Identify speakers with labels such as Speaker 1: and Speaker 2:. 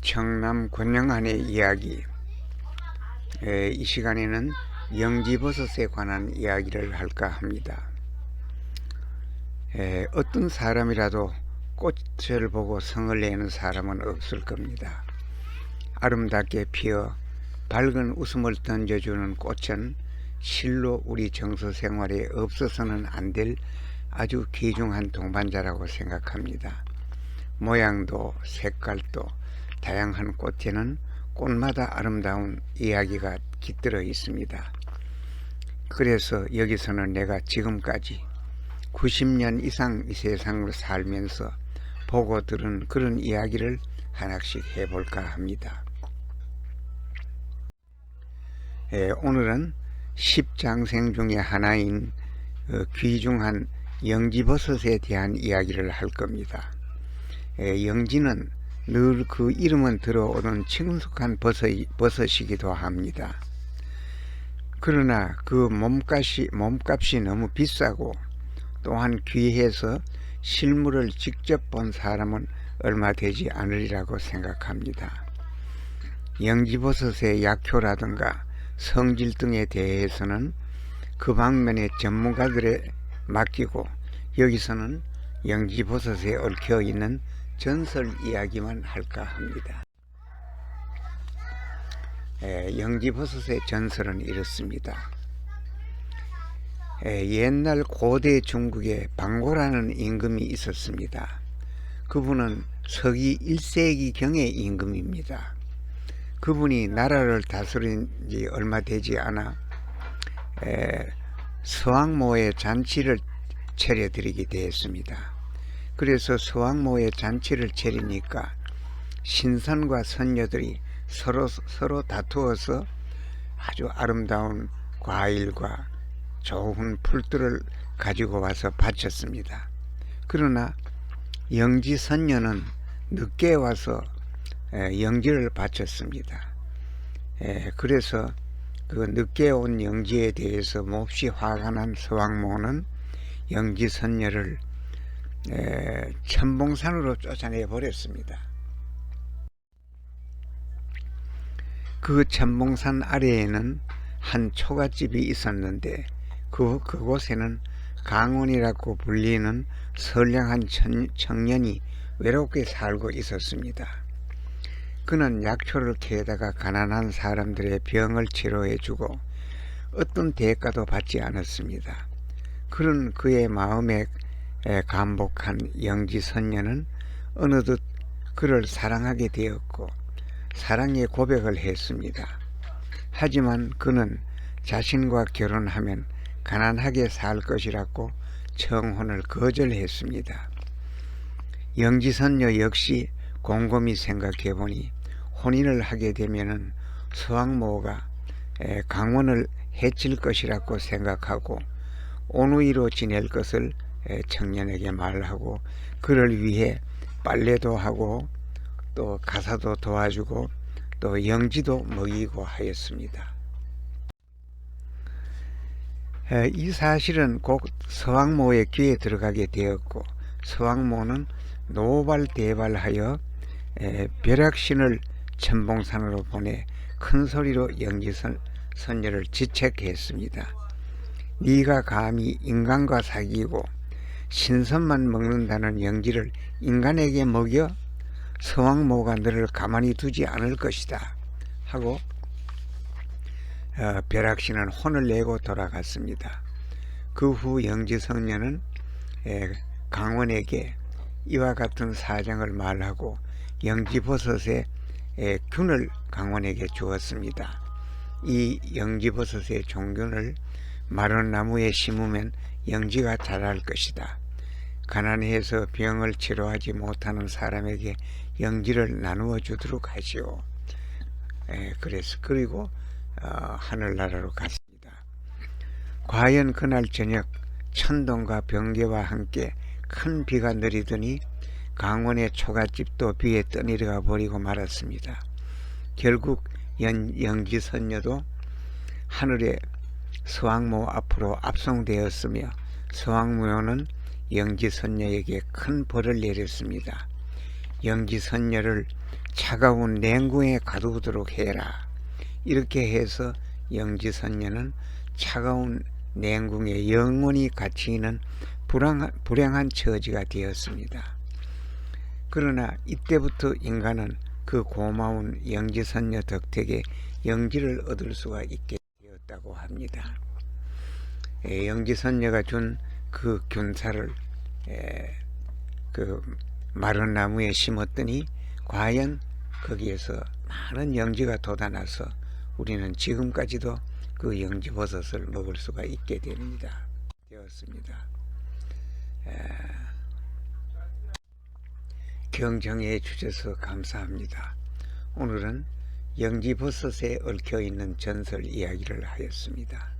Speaker 1: 청남 권영한의 이야기 에, 이 시간에는 영지버섯에 관한 이야기를 할까 합니다. 에, 어떤 사람이라도 꽃을 보고 성을 내는 사람은 없을 겁니다. 아름답게 피어 밝은 웃음을 던져주는 꽃은 실로 우리 정서 생활에 없어서는 안 될 아주 귀중한 동반자라고 생각합니다. 모양도 색깔도 다양한 꽃에는 꽃마다 아름다운 이야기가 깃들어 있습니다. 그래서 여기서는 내가 지금까지 90년 이상 이 세상을 살면서 보고 들은 그런 이야기를 하나씩 해볼까 합니다. 예, 오늘은 십장생 중의 하나인 어, 귀중한 영지버섯에 대한 이야기를 할 겁니다. 예, 영지는 늘 그 이름은 들어오는 친숙한 버섯, 버섯이기도 합니다. 그러나 그 몸값이, 몸값이 너무 비싸고 또한 귀해서 실물을 직접 본 사람은 얼마 되지 않으리라고 생각합니다. 영지버섯의 약효라든가 성질 등에 대해서는 그 방면의 전문가들에 맡기고 여기서는 영지버섯에 얽혀 있는 전설 이야기만 할까 합니다. 에, 영지버섯의 전설은 이렇습니다. 에, 옛날 고대 중국에 방고라는 임금이 있었습니다. 그분은 서기 1세기 경의 임금입니다. 그분이 나라를 다스린 지 얼마 되지 않아 에, 서왕모의 잔치를 차려드리게 되었습니다. 그래서 서왕모의 잔치를 차리니까 신선과 선녀들이 서로 서로 다투어서 아주 아름다운 과일과 좋은 풀들을 가지고 와서 바쳤습니다. 그러나 영지 선녀는 늦게 와서 에, 영지를 바쳤습니다. 에, 그래서 그 늦게 온 영지에 대해서 몹시 화가 난 서왕모는 영지 선녀를 에, 천봉산으로 쫓아내 버렸습니다. 그 천봉산 아래에는 한 초가집이 있었는데 그 그곳에는 강원이라고 불리는 선량한 천, 청년이 외롭게 살고 있었습니다. 그는 약초를 캐다가 가난한 사람들의 병을 치료해주고 어떤 대가도 받지 않았습니다. 그런 그의 마음에 감복한 영지 선녀는 어느덧 그를 사랑하게 되었고 사랑의 고백을 했습니다. 하지만 그는 자신과 결혼하면 가난하게 살 것이라고 청혼을 거절했습니다. 영지선녀 역시 곰곰이 생각해 보니 혼인을 하게 되면은 서왕모가 강원을 해칠 것이라고 생각하고 온우이로 지낼 것을 청년에게 말하고 그를 위해 빨래도 하고 또 가사도 도와주고 또 영지도 먹이고 하였습니다. 이 사실은 곧 서왕모의 귀에 들어가게 되었고 서왕모는 노발대발하여 벼락신을 천봉산으로 보내 큰 소리로 영지선 선녀를 지책했습니다. 네가 감히 인간과 사귀고 신선만 먹는다는 영지를 인간에게 먹여 서왕모가 너를 가만히 두지 않을 것이다 하고 어, 벼락신은 혼을 내고 돌아갔습니다. 그 후 영지성녀는 에, 강원에게 이와 같은 사정을 말하고 영지버섯의 에, 균을 강원에게 주었습니다. 이 영지버섯의 종균을 마른 나무에 심으면 영지가 자랄 것이다. 가난해서 병을 치료하지 못하는 사람에게 영지를 나누어 주도록 하시오. 에, 그래서 그리고 어, 하늘나라로 갔습니다. 과연 그날 저녁 천둥과 번개와 함께 큰 비가 내리더니 강원의 초가집도 비에 떠내려가 버리고 말았습니다. 결국 연, 영지선녀도 하늘에 서왕모 앞으로 압송되었으며 서왕모는 영지선녀에게 큰 벌을 내렸습니다. 영지선녀를 차가운 냉궁에 가두도록 해라. 이렇게 해서 영지선녀는 차가운 냉궁에 영원히 갇히는 불행한, 불행한 처지가 되었습니다. 그러나 이때부터 인간은 그 고마운 영지선녀 덕택에 영지를 얻을 수가 있게 되었다고 합니다. 에, 영지선녀가 준 그 균사를 에, 그 마른 나무에 심었더니 과연 거기에서 많은 영지가 돋아나서 우리는 지금까지도 그 영지 버섯을 먹을 수가 있게 됩니다. 되었습니다. 에, 경정해 주셔서 감사합니다. 오늘은 영지 버섯에 얽혀 있는 전설 이야기를 하였습니다.